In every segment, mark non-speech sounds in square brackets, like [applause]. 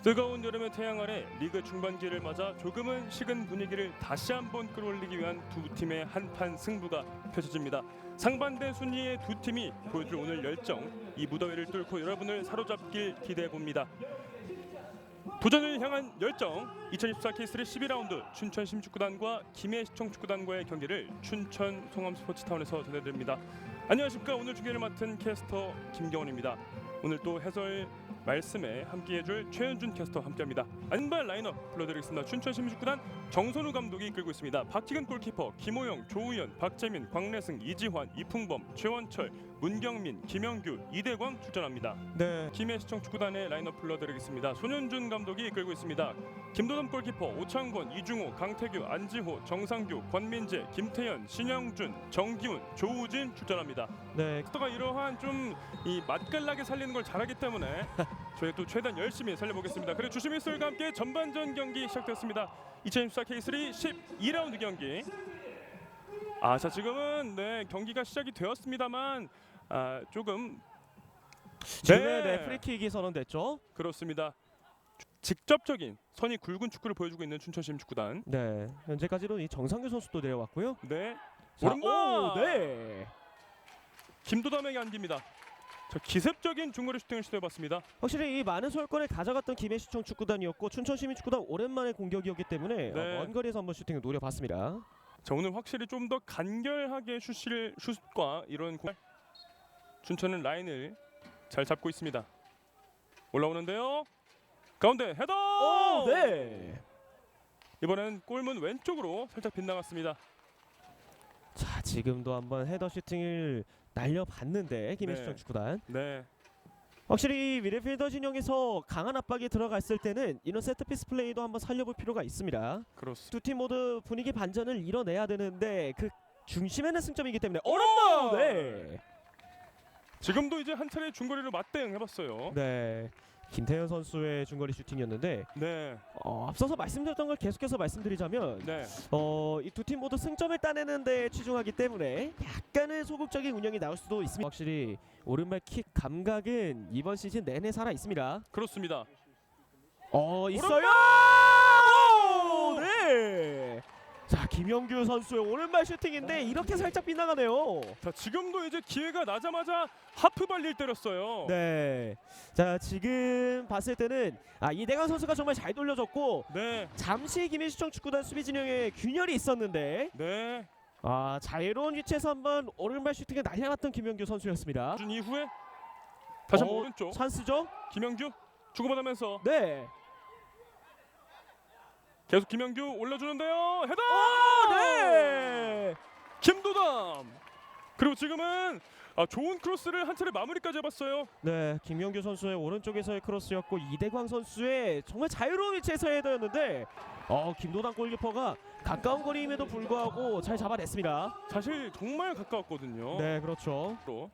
뜨거운 여름의 태양 아래 리그 중반기를 맞아 조금은 식은 분위기를 다시 한번 끌어올리기 위한 두 팀의 한판 승부가 펼쳐집니다. 상반된 순위의 두 팀이 보여줄 오늘 열정, 이 무더위를 뚫고 여러분을 사로잡길 기대해 봅니다. 도전을 향한 열정 2024 K3 12라운드 춘천 심축구단과 김해시청 축구단과의 경기를 춘천 송암 스포츠타운에서 전해드립니다. 안녕하십니까 오늘 중계를 맡은 캐스터 김경원입니다. 오늘 또 해설 말씀에 함께해줄 최현준 캐스터 함께합니다. 안발 라인업 불러드리겠습니다. 춘천 심축구단 정선우 감독이 이끌고 있습니다. 박희근 골키퍼, 김호영, 조우현, 박재민, 광래승, 이지환, 이풍범, 최원철, 문경민, 김영규, 이대광 출전합니다. 네. 김해시청 축구단의 라인업 불러드리겠습니다. 손현준 감독이 이끌고 있습니다. 김도담 골키퍼, 오창권, 이중호, 강태규, 안지호, 정상규, 권민재, 김태현, 신영준, 정기훈, 조우진 출전합니다. 네. 스터가 이러한 좀 이 맛깔나게 살리는 걸 잘하기 때문에 [laughs] 저희 또 최대한 열심히 살려보겠습니다. 그리고 주심일설과 함께 전반전 경기 시작됐습니다. 2024 K3 12라운드 경기. 아, 자 지금은 네 경기가 시작이 되었습니다만 아 조금 지금의 네. 프리킥이 선언됐죠. 그렇습니다. 직접적인 선이 굵은 축구를 보여주고 있는 춘천시민 축구단. 네. 현재까지는 이 정상규 선수도 내려왔고요. 네. 자, 오른발! 오, 네. 김도담에게 안깁니다. 저 기습적인 중거리 슈팅을 시도해봤습니다. 확실히 이 많은 소유권을 가져갔던 김해시청 축구단이었고 춘천시민축구단 오랜만에 공격이었기 때문에 네. 어, 먼 거리에서 한번 슈팅을 노려봤습니다. 자 오늘 확실히 좀 더 간결하게 슛을 슛과 이런 공... 춘천은 라인을 잘 잡고 있습니다. 올라오는데요. 가운데 헤더. 오, 네. 이번엔 골문 왼쪽으로 살짝 빗나갔습니다. 자, 지금도 한번 헤더 슈팅을 날려봤는데 김해시청 네. 축구단 네, 확실히 미드필더 진영에서 강한 압박이 들어갔을 때는 이런 세트피스 플레이도 한번 살려볼 필요가 있습니다. 그렇습니다. 두 팀 모두 분위기 반전을 이뤄내야 되는데 그 중심에는 승점이기 때문에 오! 오른발 네. 지금도 이제 한 차례 중거리로 맞대응 해봤어요. 네. 김태현 선수의 중거리 슈팅이었는데 네, 어, 앞서서 말씀드렸던 걸 계속해서 말씀드리자면 네, 어, 이 두 팀 모두 승점을 따내는 데 치중하기 때문에 약간의 소극적인 운영이 나올 수도 있습니다. 확실히 오른발 킥 감각은 이번 시즌 내내 살아 있습니다. 그렇습니다. 어, 있어요. 네. 자, 김영규 선수의 오른발 슈팅인데 이렇게 살짝 빗나가네요. 자 지금도 이제 기회가 나자마자 하프 발리를 때렸어요. 네. 자, 지금 봤을 때는 아, 이대강 선수가 정말 잘 돌려줬고 네, 잠시 김해시청 축구단 수비 진영에 균열이 있었는데 네. 아, 자유로운 위치에서 한번 오른발 슈팅에 날려놨던 김영규 선수였습니다. 준 이후에 다시 한번 어, 오른쪽 찬스죠? 김영규 주고받으면서 네. 계속 김영규 올려주는데요. 헤더. 네. 김도담. 그리고 지금은 아, 좋은 크로스를 한 차례 마무리까지 해봤어요. 네, 김영규 선수의 오른쪽에서의 크로스였고 이대광 선수의 정말 자유로운 위치에서의 헤더였는데 어, 김도당 골키퍼가 가까운 거리임에도 불구하고 잘 잡아냈습니다. 사실 정말 가까웠거든요. 네, 그렇죠. 로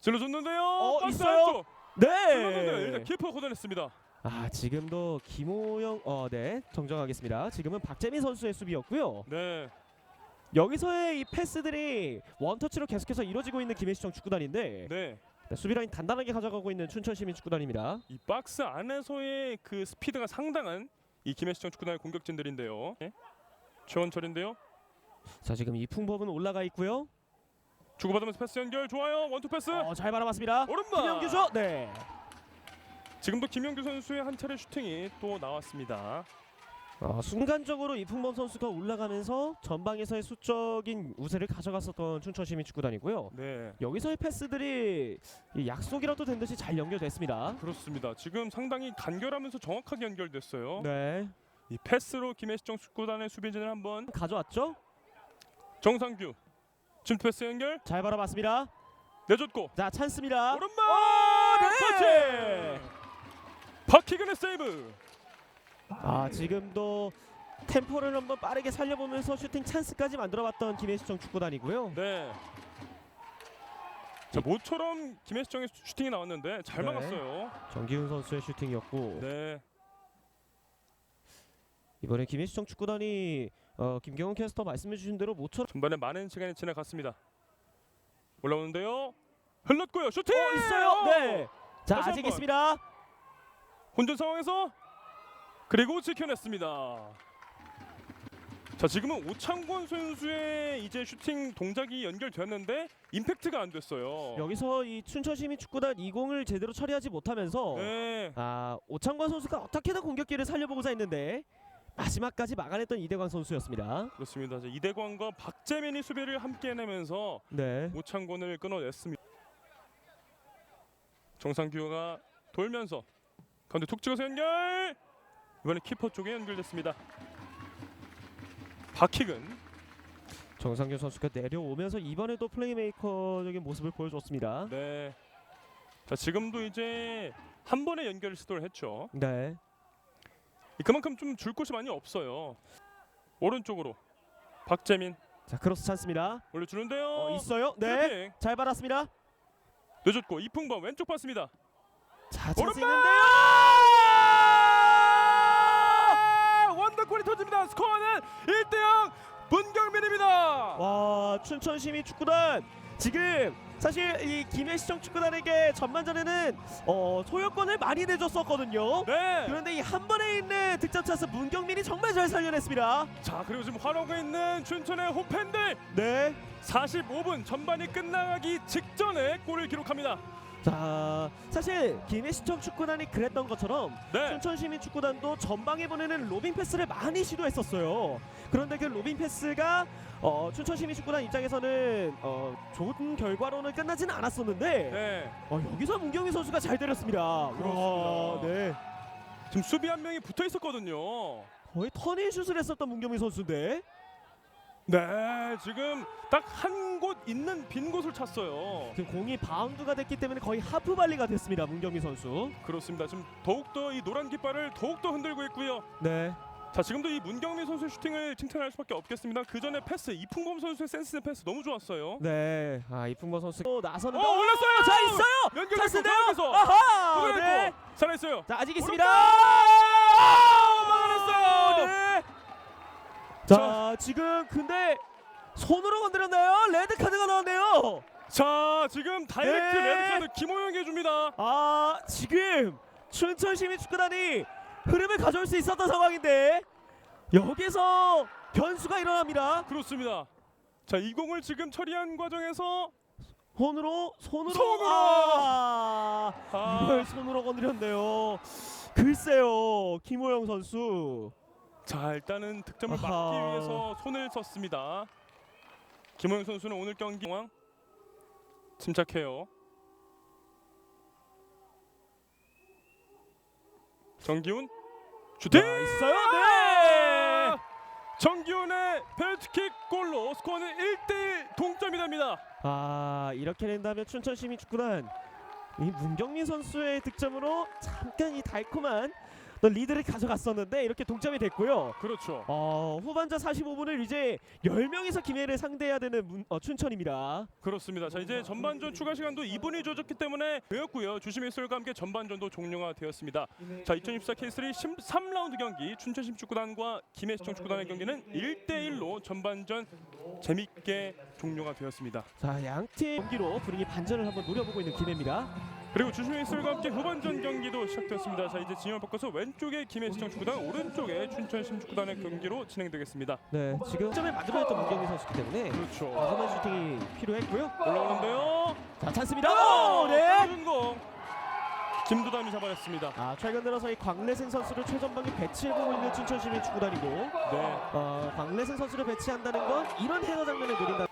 질러줬는데요. 어, 박스 있어요? 안쪽. 네. 일단 키퍼 걷어냈습니다. 아, 지금도 김호영 어, 네. 정정하겠습니다. 지금은 박재민 선수의 수비였고요. 네, 여기서의 이 패스들이 원터치로 계속해서 이루어지고 있는 김해시청 축구단인데 네. 네, 수비 라인 단단하게 가져가고 있는 춘천시민 축구단입니다. 이 박스 안에서의 그 스피드가 상당한 이 김해시청 축구단의 공격진들인데요. 네. 최원철인데요. 자, 지금 이풍범은 올라가 있고요. 주고받으면서 패스 연결 좋아요. 원투 패스. 어, 잘 바라봤습니다. 오른발. 김영규죠? 네. 지금도 김영규 선수의 한 차례 슈팅이 또 나왔습니다. 어, 순간적으로 이풍범 선수가 올라가면서 전방에서의 수적인 우세를 가져갔었던 춘천 시민 축구단이고요. 네, 여기서의 패스들이 이 약속이라도 된 듯이 잘 연결됐습니다. 그렇습니다. 지금 상당히 간결하면서 정확하게 연결됐어요. 네, 이 패스로 김해시청 축구단의 수비진을 한번 가져왔죠? 정상규 침 패스 연결 잘 바라봤습니다. 내줬고 자, 찬스입니다. 오른발 네! 터치 박희근의 세이브 아, 지금도 템포를 한번 빠르게 살려보면서 슈팅 찬스까지 만들어봤던 김해시청 축구단이고요. 네. 자 모처럼 김해시청의 슈팅이 나왔는데 잘 네. 막았어요. 정기훈 선수의 슈팅이었고 네. 이번에 김해시청 축구단이 어, 김경훈 캐스터 말씀해주신 대로 모처럼 전반에 많은 시간이 지나갔습니다. 올라오는데요. 흘렀고요. 슈팅 어, 있어요. 네. 자, 다시 아직 번. 있습니다. 혼전 상황에서 그리고 지켜냈습니다. 자 지금은 오창권 선수의 이제 슈팅 동작이 연결되었는데 임팩트가 안 됐어요. 여기서 이 춘천시민 축구단 2공을 제대로 처리하지 못하면서 네, 아 오창관 선수가 어떻게든 공격기를 살려보고자 했는데 마지막까지 막아냈던 이대광 선수였습니다. 그렇습니다. 이제 이대광과 박재민이 수비를 함께 해내면서 네. 오창권을 끊어냈습니다. 정상규가 돌면서 가운데 툭 찍어서 연결. 이번에 키퍼 쪽에 연결됐습니다. 박킥은 정상균 선수가 내려오면서 이번에도 플레이메이커적인 모습을 보여줬습니다. 네. 자 지금도 이제 한 번에 연결 시도를 했죠. 네. 그만큼 좀 줄 곳이 많이 없어요. 오른쪽으로 박재민 자 크로스 찬스입니다. 올려주는데요. 어, 있어요? 네. 트래핑. 잘 받았습니다. 늦었고 이풍범 왼쪽 봤습니다. 자 찬스 오른발! 있는데요. 원더골이 터집니다. 스코어는 1대0 문경민입니다. 와 춘천시민 축구단 지금 사실 이 김해 시청 축구단에게 전반전에는 어, 소유권을 많이 내줬었거든요. 네. 그런데 이 한 번에 있는 득점 찬스 문경민이 정말 잘 살려냈습니다. 자 그리고 지금 화나고 있는 춘천의 홈팬들 네. 45분 전반이 끝나기 직전에 골을 기록합니다. 자 사실 김해시청 축구단이 그랬던 것처럼 네. 춘천시민 축구단도 전방에 보내는 로빙 패스를 많이 시도했었어요. 그런데 그 로빙 패스가 어, 춘천시민 축구단 입장에서는 어, 좋은 결과로는 끝나지는 않았었는데 네. 어, 여기서 문경민 선수가 잘 때렸습니다. 그렇습니다. 와, 네. 지금 수비 한 명이 붙어 있었거든요. 거의 터닝 슛을 했었던 문경민 선수인데 네. 지금 딱한곳 있는 빈 곳을 찼어요. 그 공이 바운드가 됐기 때문에 거의 하프 발리가 됐습니다. 문경민 선수. 그렇습니다. 지금 더욱더 이 노란 깃발을 더욱더 흔들고 있고요. 네. 자 지금도 이 문경민 선수의 슈팅을 칭찬할 수밖에 없겠습니다. 그 전에 패스 이풍범 선수의 센스 있는 패스 너무 좋았어요. 네. 아 이풍범 선수 또 나서는 어 올렸어요. 자 있어요. 연결됐고 찬스인데요. 가운데서 아하. 네. 네. 살아있어요. 자 아직 있습니다. 아, 막아냈어요. 네. 자 지금 근데 손으로 건드렸나요? 레드 카드가 나왔네요. 자 지금 다이렉트 네. 레드카드 김호영이 해줍니다. 아 지금 춘천 시민 축구단이 흐름을 가져올 수 있었던 상황인데 여기서 변수가 일어납니다. 그렇습니다. 자 이 공을 지금 처리한 과정에서 손으로 손으로 손으로! 아, 아, 이걸 손으로 건드렸네요. 글쎄요 김호영 선수. 자 일단은 득점을 아하. 막기 위해서 손을 썼습니다. 김호영 선수는 오늘 경기 상황 침착해요. 정기훈 슈팅 자, 있어요? 네. 정기훈의 페널티킥 골로 스코어는 1대1 동점이 됩니다. 아 이렇게 된다면 춘천 시민 축구단 이 문경민 선수의 득점으로 잠깐 이 달콤한 리드를 가져갔었는데 이렇게 동점이 됐고요. 그렇죠. 어, 후반전 45분을 이제 10명에서 김해를 상대해야 되는 문, 어, 춘천입니다. 그렇습니다. 자 이제 전반전 추가 시간도 2분이 주어졌기 때문에 되었고요. 주심의 술과 함께 전반전도 종료가 되었습니다. 자 2024 K3 13라운드 경기 춘천 심 축구단과 김해 시청 축구단의 경기는 1대1로 전반전 재밌게 종료가 되었습니다. 자, 양팀 경기로 분위기 반전을 한번 노려보고 있는 김해입니다. 그리고 주심의 술과 함께 후반전 경기도 시작되었습니다. 자 이제 진영을 바꿔서 왼쪽에 김해시청 축구단, 오른쪽에 춘천 심 축구단의 경기로 진행되겠습니다. 네, 지금 점을 만들어냈던 문경민 선수기 때문에 그렇죠. 과감한 슈팅이 필요했고요. 올라오는데요. 자, 찬스입니다. 오, 네. 공 김두담이 잡아냈습니다. 아, 최근 들어서 이 광래생 선수를 최전방에 배치해보고 있는 춘천 시민 축구단이고 네. 어, 광래생 선수를 배치한다는 건 이런 헤더 장면을 노린다.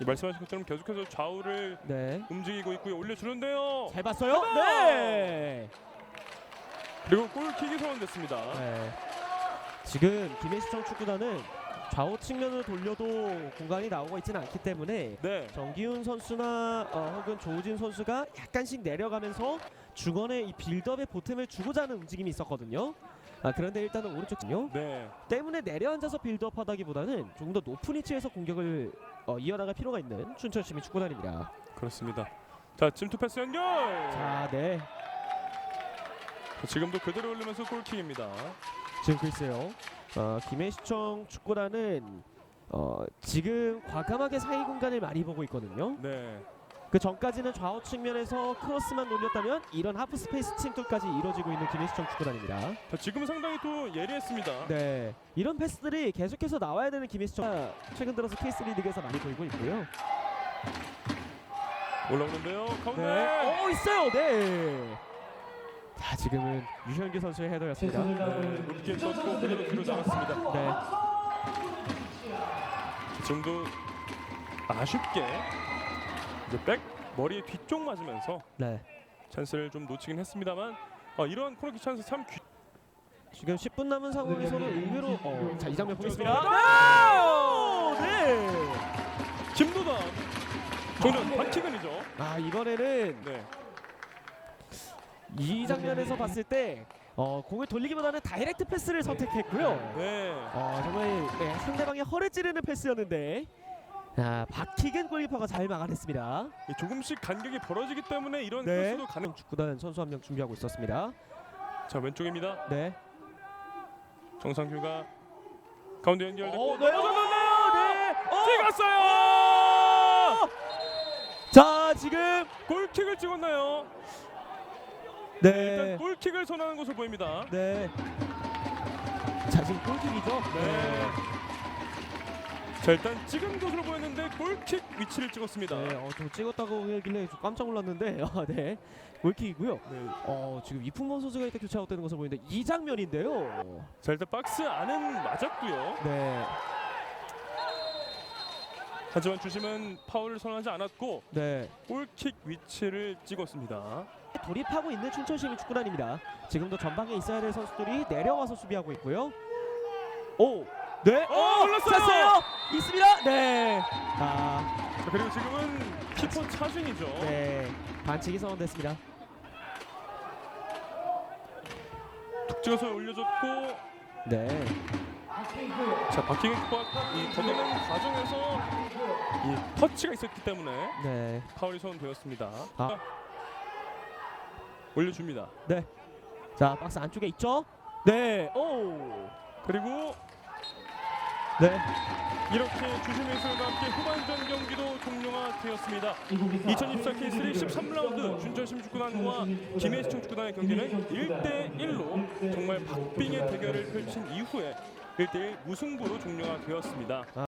이 말씀하신 것처럼 계속해서 좌우를 네. 움직이고 있고요. 올려주는데요. 잘 봤어요? 네. 그리고 골킥이 선언됐습니다. 네. 지금 김해시청 축구단은 좌우 측면으로 돌려도 공간이 나오고 있지는 않기 때문에 네. 정기훈 선수나 어, 혹은 조우진 선수가 약간씩 내려가면서 중원에 이 빌드업에 보탬을 주고자 하는 움직임이 있었거든요. 아, 그런데 일단은 오른쪽은요. 네. 때문에 내려앉아서 빌드업하다기보다는 조금 더 높은 위치에서 공격을 어, 이어나갈 필요가 있는 춘천 시민 축구단입니다. 그렇습니다. 자, 침투 패스 연결. 자, 네. 자, 지금도 그대로 올리면서 골킥입니다. 지금 글쎄요. 어, 김해시청 축구단은 어, 지금 과감하게 사이 공간을 많이 보고 있거든요. 네. 그 전까지는 좌우 측면에서 크로스만 놀렸다면 이런 하프 스페이스 침투까지 이루어지고 있는 김해시청 축구단입니다. 자, 지금은 상당히 또 예리했습니다. 네, 이런 패스들이 계속해서 나와야 되는 김해시청 최근 들어서 K3 리그에서 많이 보이고 있고요. 올라오는데요. 가운데. 네, 어 있어요. 네. 자, 지금은 유현규 선수의 헤더였습니다. 네, 높게 떴고 그대로 뒤로 나갔습니다. 네, 지금도 아쉽게 이제 백 머리 뒤쪽 맞으면서 네. 찬스를 좀 놓치긴 했습니다만 어, 이런 코너킥 찬스 참 귀... 지금 10분 남은 상황에서는 의외로 어, 자, 이 장면 보겠습니다. 네! 네. 김도단 정전 반킥은이죠. 아, 이번에는 네. 이 장면에서 봤을 때 어, 공을 돌리기보다는 다이렉트 패스를 선택했고요. 네. 어, 정말 네, 상대방의 허를 찌르는 패스였는데 아, 박희근 골키퍼가 잘 막아냈습니다. 이 조금씩 간격이 벌어지기 때문에 이런 네. 패스도 가능. 축구단 선수 한 명 준비하고 있었습니다. 자 왼쪽입니다. 네. 정상규가 가운데 연결되고 어, 네. 넘어졌는데요. 네. 어! 찍었어요. 자, 지금 골킥을 찍었나요? 네. 일단 골킥을 선언하는 것으로 보입니다. 네. 자, 지금 골킥이죠? 네. 자 일단 찍은 것으로 보였는데 골킥 위치를 찍었습니다. 네, 어, 저 찍었다고 하길래 좀 깜짝 놀랐는데, [laughs] 아, 네, 골킥이고요. 네. 어, 지금 이풍범 선수가 이때 교체 아웃되는 것을 보이는데 이 장면인데요. 자 일단 박스 안은 맞았고요. 네, 하지만 주심은 파울을 선언하지 않았고 네, 골킥 위치를 찍었습니다. 돌입하고 있는 춘천시민 축구단입니다. 지금도 전방에 있어야 될 선수들이 내려와서 수비하고 있고요. 오, 네, 어, 올랐어요! 찼어요. 있습니다. 네, 아, 자 그리고 지금은 키퍼 차준이죠. 네, 반칙이 선언됐습니다. 툭 찍어서 올려줬고 네, 자 박희경 키퍼가 이 걷어내는 과정에서 이 터치가 있었기 때문에 네, 파울이 선언되었습니다. 아. 올려줍니다. 자 박스 안쪽에 있죠? 네, 오, 그리고 네, 이렇게 주심의 수와 함께 후반전 경기도 종료가 되었습니다. 2024 K3 13라운드 춘천심 축구단과 김해시청 축구단의 경기는 1대 1로 정말 박빙의 대결을 펼친 이후에 1대1 무승부로 종료가 되었습니다.